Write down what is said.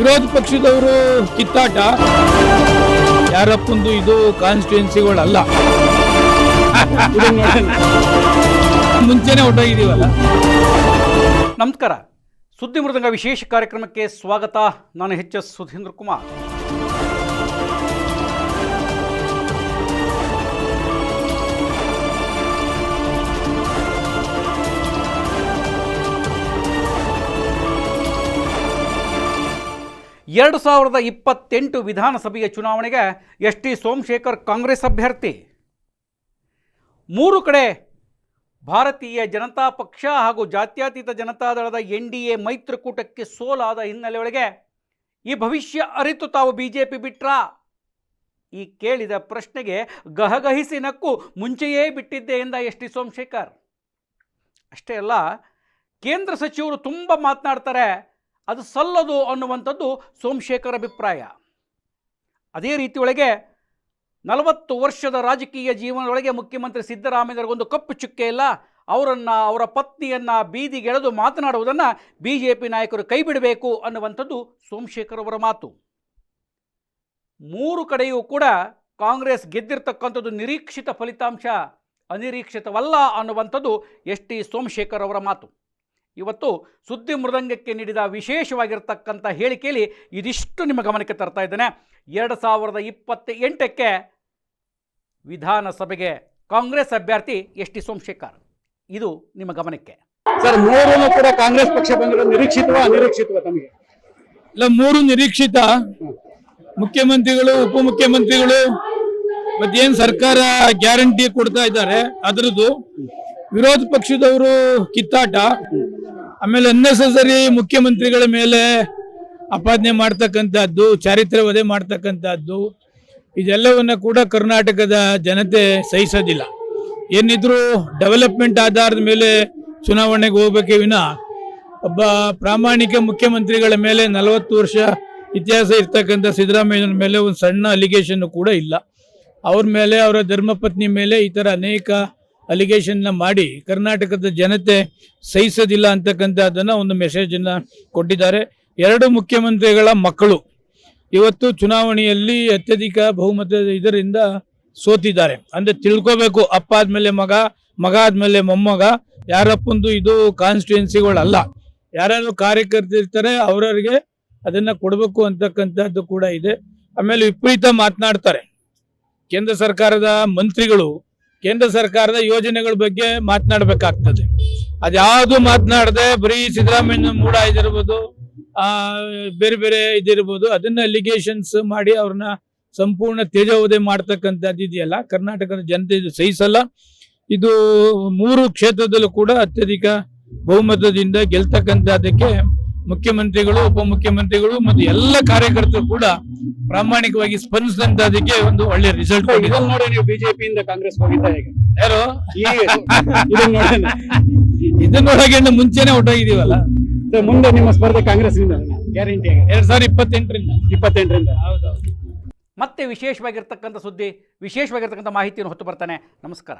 ವಿರೋಧ ಪಕ್ಷದವರು ಕಿತ್ತಾಟ. ಯಾರಪ್ಪಂದು ಇದು ಕಾನ್ಸ್ಟಿಟ್ಯೂನ್ಸಿಗಳಲ್ಲ ಮುಂಚೆನೆ ಹೊಟ್ಟೋಗಿದ್ದೀವಲ್ಲ ನಮಸ್ಕಾರ. ಸುದ್ದಿ ಮೃದಂಗ ವಿಶೇಷ ಕಾರ್ಯಕ್ರಮಕ್ಕೆ ಸ್ವಾಗತ. ನಾನು ಎಚ್ ಎಸ್ ಸುಧೀಂದ್ರ ಕುಮಾರ್. ಎರಡು ಸಾವಿರದ ಇಪ್ಪತ್ತೆಂಟು ವಿಧಾನಸಭೆಯ ಚುನಾವಣೆಗೆ ಎಸ್ ಟಿ ಸೋಮಶೇಖರ್ ಕಾಂಗ್ರೆಸ್ ಅಭ್ಯರ್ಥಿ. ಮೂರು ಕಡೆ ಭಾರತೀಯ ಜನತಾ ಪಕ್ಷ ಹಾಗೂ ಜಾತ್ಯತೀತ ಜನತಾದಳದ ಎನ್ ಡಿ ಎ ಮೈತ್ರಿಕೂಟಕ್ಕೆ ಸೋಲಾದ ಹಿನ್ನೆಲೆಯೊಳಗೆ ಈ ಭವಿಷ್ಯ ಅರಿತು ತಾವು ಬಿ ಜೆ ಪಿ ಬಿಟ್ರಾ? ಈ ಕೇಳಿದ ಪ್ರಶ್ನೆಗೆ ಗಹಗಹಿಸಿ ನಕ್ಕು ಮುಂಚೆಯೇ ಬಿಟ್ಟಿದ್ದೆ ಎಂದ ಎಸ್ ಟಿ ಸೋಮಶೇಖರ್. ಅಷ್ಟೇ ಅಲ್ಲ, ಕೇಂದ್ರ ಸಚಿವರು ತುಂಬ ಮಾತನಾಡ್ತಾರೆ ಅದು ಸಲ್ಲದು ಅನ್ನುವಂಥದ್ದು ಸೋಮಶೇಖರ್ ಅಭಿಪ್ರಾಯ. ಅದೇ ರೀತಿಯೊಳಗೆ ನಲವತ್ತು ವರ್ಷದ ರಾಜಕೀಯ ಜೀವನದೊಳಗೆ ಮುಖ್ಯಮಂತ್ರಿ ಸಿದ್ದರಾಮಯ್ಯರಿಗೊಂದು ಕಪ್ಪು ಚುಕ್ಕೆ ಇಲ್ಲ, ಅವರನ್ನು, ಅವರ ಪತ್ನಿಯನ್ನು ಬೀದಿಗೆಳೆದು ಮಾತನಾಡುವುದನ್ನು ಬಿ ಜೆ ಪಿ ನಾಯಕರು ಕೈಬಿಡಬೇಕು ಅನ್ನುವಂಥದ್ದು ಸೋಮಶೇಖರ್ ಅವರ ಮಾತು. ಮೂರು ಕಡೆಯೂ ಕೂಡ ಕಾಂಗ್ರೆಸ್ ಗೆದ್ದಿರ್ತಕ್ಕಂಥದ್ದು ನಿರೀಕ್ಷಿತ ಫಲಿತಾಂಶ, ಅನಿರೀಕ್ಷಿತವಲ್ಲ ಅನ್ನುವಂಥದ್ದು ಎಸ್ ಟಿ ಸೋಮಶೇಖರ್ ಅವರ ಮಾತು. ಇವತ್ತು ಸುದ್ದಿ ಮೃದಂಗಕ್ಕೆ ನೀಡಿದ ವಿಶೇಷವಾಗಿರ್ತಕ್ಕಂಥ ಹೇಳಿಕೆಯಲ್ಲಿ ಇದಿಷ್ಟು ನಿಮ್ಮ ಗಮನಕ್ಕೆ ತರ್ತಾ ಇದ್ದೇನೆ. ಎರಡು ಸಾವಿರದ ಇಪ್ಪತ್ತ ಎಂಟಕ್ಕೆ ವಿಧಾನಸಭೆಗೆ ಕಾಂಗ್ರೆಸ್ ಅಭ್ಯರ್ಥಿ ಎಸ್ ಟಿ ಸೋಮಶೇಖರ್. ಇದು ನಿಮ್ಮ ಗಮನಕ್ಕೆ. ಸರ್ ಮೂರನ್ನು ಕೂಡ ಕಾಂಗ್ರೆಸ್ ಪಕ್ಷ ನಿರೀಕ್ಷಿತ ನಿರೀಕ್ಷಿತವ ಅನಿರೀಕ್ಷಿತವ ತಮಗೆ? ಇಲ್ಲ ಮೂರು ನಿರೀಕ್ಷಿತ. ಮುಖ್ಯಮಂತ್ರಿಗಳು ಉಪಮುಖ್ಯಮಂತ್ರಿಗಳು ಮತ್ತೇನು ಸರ್ಕಾರ ಗ್ಯಾರಂಟಿ ಕೊಡ್ತಾ ಇದ್ದಾರೆ ಅದರದ್ದು. ವಿರೋಧ ಪಕ್ಷದವರು ಕಿತ್ತಾಟ. ಆಮೇಲೆ ಅನ್ನೆಸರಿ ಮುಖ್ಯಮಂತ್ರಿಗಳ ಮೇಲೆ ಆಪಾದನೆ ಮಾಡ್ತಕ್ಕಂಥದ್ದು, ಚಾರಿತ್ರ್ಯ ವಧೆ ಮಾಡ್ತಕ್ಕಂಥದ್ದು, ಇದೆಲ್ಲವನ್ನ ಕೂಡ ಕರ್ನಾಟಕದ ಜನತೆ ಸಹಿಸೋದಿಲ್ಲ. ಏನಿದ್ರು ಡೆವಲಪ್ಮೆಂಟ್ ಆಧಾರದ ಮೇಲೆ ಚುನಾವಣೆಗೆ ಹೋಗ್ಬೇಕೇ ವಿನ ಒಬ್ಬ ಪ್ರಾಮಾಣಿಕ ಮುಖ್ಯಮಂತ್ರಿಗಳ ಮೇಲೆ ನಲವತ್ತು ವರ್ಷ ಇತಿಹಾಸ ಇರ್ತಕ್ಕಂಥ ಸಿದ್ದರಾಮಯ್ಯನ ಮೇಲೆ ಒಂದು ಸಣ್ಣ ಅಲಿಗೇಷನ್ ಕೂಡ ಇಲ್ಲ. ಅವ್ರ ಮೇಲೆ, ಅವರ ಧರ್ಮಪತ್ನಿ ಮೇಲೆ ಈ ಥರ ಅನೇಕ ಅಲಿಗೇಷನ್ನ ಮಾಡಿ ಕರ್ನಾಟಕದ ಜನತೆ ಸಹಿಸೋದಿಲ್ಲ ಅಂತಕ್ಕಂಥದ್ದನ್ನು ಒಂದು ಮೆಸೇಜನ್ನು ಕೊಟ್ಟಿದ್ದಾರೆ. ಎರಡು ಮುಖ್ಯಮಂತ್ರಿಗಳ ಮಕ್ಕಳು ಇವತ್ತು ಚುನಾವಣೆಯಲ್ಲಿ ಅತ್ಯಧಿಕ ಬಹುಮತ ಇದರಿಂದ ಸೋತಿದ್ದಾರೆ. ಅಂದ್ರೆ ತಿಳ್ಕೋಬೇಕು, ಅಪ್ಪ ಆದ್ಮೇಲೆ ಮಗ ಮಗ ಆದ್ಮೇಲೆ ಮೊಮ್ಮಗ, ಯಾರಪ್ಪಂದು ಇದು ಕಾನ್ಸ್ಟಿಟ್ಯೂನ್ಸಿಗಳಲ್ಲ ಯಾರ್ಯಾರು ಕಾರ್ಯಕರ್ತರಿರ್ತಾರೆ ಅವರವರಿಗೆ ಅದನ್ನ ಕೊಡಬೇಕು ಅಂತಕ್ಕಂಥದ್ದು ಕೂಡ ಇದೆ. ಆಮೇಲೆ ವಿಪರೀತ ಮಾತನಾಡ್ತಾರೆ. ಕೇಂದ್ರ ಸರ್ಕಾರದ ಮಂತ್ರಿಗಳು ಕೇಂದ್ರ ಸರ್ಕಾರದ ಯೋಜನೆಗಳ ಬಗ್ಗೆ ಮಾತನಾಡಬೇಕಾಗ್ತದೆ. ಅದ್ಯಾವುದು ಮಾತನಾಡದೆ ಬರೀ ಸಿದ್ದರಾಮಯ್ಯ ಮೂಡ ಇದಿರ್ಬೋದು, ಆ, ಬೇರೆ ಬೇರೆ ಇದಿರ್ಬೋದು, ಅದನ್ನ ಅಲಿಗೇಷನ್ಸ್ ಮಾಡಿ ಅವ್ರನ್ನ ಸಂಪೂರ್ಣ ತೇಜೋವಧೆ ಮಾಡ್ತಕ್ಕಂಥದ್ದು ಇದೆಯಲ್ಲ, ಕರ್ನಾಟಕದ ಜನತೆ ಇದು ಸಹಿಸಲ್ಲ. ಇದು ಮೂರು ಕ್ಷೇತ್ರದಲ್ಲೂ ಕೂಡ ಅತ್ಯಧಿಕ ಬಹುಮತದಿಂದ ಗೆಲ್ತಕ್ಕಂಥದ್ದಕ್ಕೆ ಮುಖ್ಯಮಂತ್ರಿಗಳು, ಉಪಮುಖ್ಯಮಂತ್ರಿಗಳು ಮತ್ತು ಎಲ್ಲ ಕಾರ್ಯಕರ್ತರು ಕೂಡ ಪ್ರಾಮಾಣಿಕವಾಗಿ ಸ್ಪಂದಿಸಿದಂತದಕ್ಕೆ ಒಂದು ಒಳ್ಳೆ ರಿಸಲ್ಟ್ ಇದನ್ನ ನೋಡಿ ನೀವು ಬಿಜೆಪಿಯಿಂದ ಕಾಂಗ್ರೆಸ್ ಹೋಗಿದ್ದ ಹೇಗೆ? ಯಾರು? ಈ ಇದನ್ನ ನೋಡಿ. ಇದನ್ನೊಳಗೆ ಮುಂಚೆನೆ ಹೊಟ್ಟೋಗಿದೀವಲ್ಲ ಮುಂದೆ ನಿಮ್ಮ ಸ್ಪರ್ಧೆ ಕಾಂಗ್ರೆಸ್ ಗ್ಯಾರಂಟಿ ಎರಡ್ ಸಾವಿರದ ಇಪ್ಪತ್ತೆಂಟರಿಂದ. ಇಪ್ಪತ್ತೆಂಟರಿಂದ. ಹೌದೌದು. ಮತ್ತೆ ವಿಶೇಷವಾಗಿರ್ತಕ್ಕಂಥ ಸುದ್ದಿ ವಿಶೇಷವಾಗಿರ್ತಕ್ಕಂಥ ಮಾಹಿತಿಯನ್ನು ಹೊತ್ತು ಬರ್ತಾನೆ. ನಮಸ್ಕಾರ.